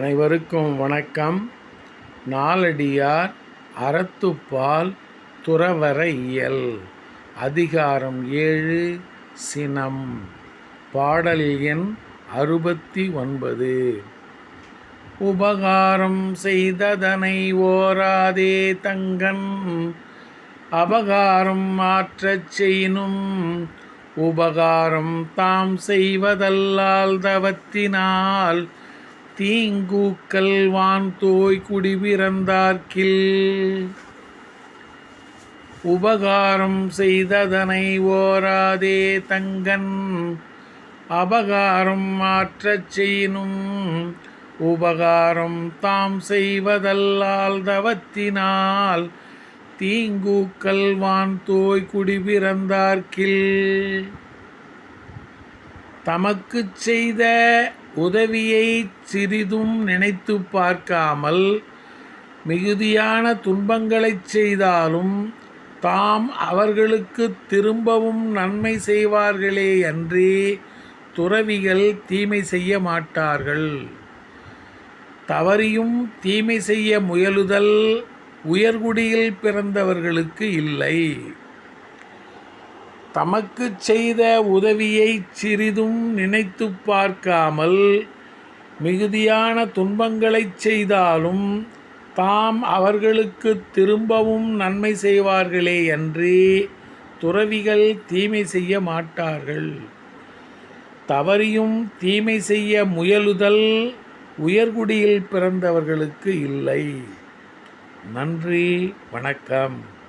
அனைவருக்கும் வணக்கம். நாலடியார் அறத்துப்பால் துறவர இயல். அதிகாரம் ஏழு சினம். பாடல் எண் அறுபத்தி ஒன்பது உபகாரம் செய்ததனை ஓராதே தங்கன். அபகாரம் மாற்றச் செய்யினும் உபகாரம் தாம் செய்வதல்லால் தவத்தினால் தீங்கூக்கல் வான் தோய் குடிபிறந்தார்க்கில் உபகாரம் செய்ததனை ஓராதே தங்கன். அபகாரம் மாற்றச் செய்யினும் உபகாரம் தாம் செய்வதல்லால் தவத்தினால் தீங்கூக்கல் வான் தோய் குடிபிறந்தார்க்கில் தமக்குச் செய்த உதவியைச் சிறிதும் நினைத்து பார்க்காமல் மிகுதியான துன்பங்களைச் செய்தாலும் தாம் அவர்களுக்கு திரும்பவும் நன்மை செய்வார்களே அன்றி துறவிகள் தீமை செய்ய மாட்டார்கள். தவறியும் தீமை செய்ய முயலுதல் உயர்குடியில் பிறந்தவர்களுக்கு இல்லை. தமக்கு செய்த உதவியை சிறிதும் நினைத்து பார்க்காமல் மிகுதியான துன்பங்களைச் செய்தாலும் தாம் அவர்களுக்கு திரும்பவும் நன்மை செய்வார்களே அன்றி துறவிகள் தீமை செய்ய மாட்டார்கள். தவறியும் தீமை செய்ய முயலுதல் உயர்குடியில் பிறந்தவர்களுக்கு இல்லை. நன்றி வணக்கம்.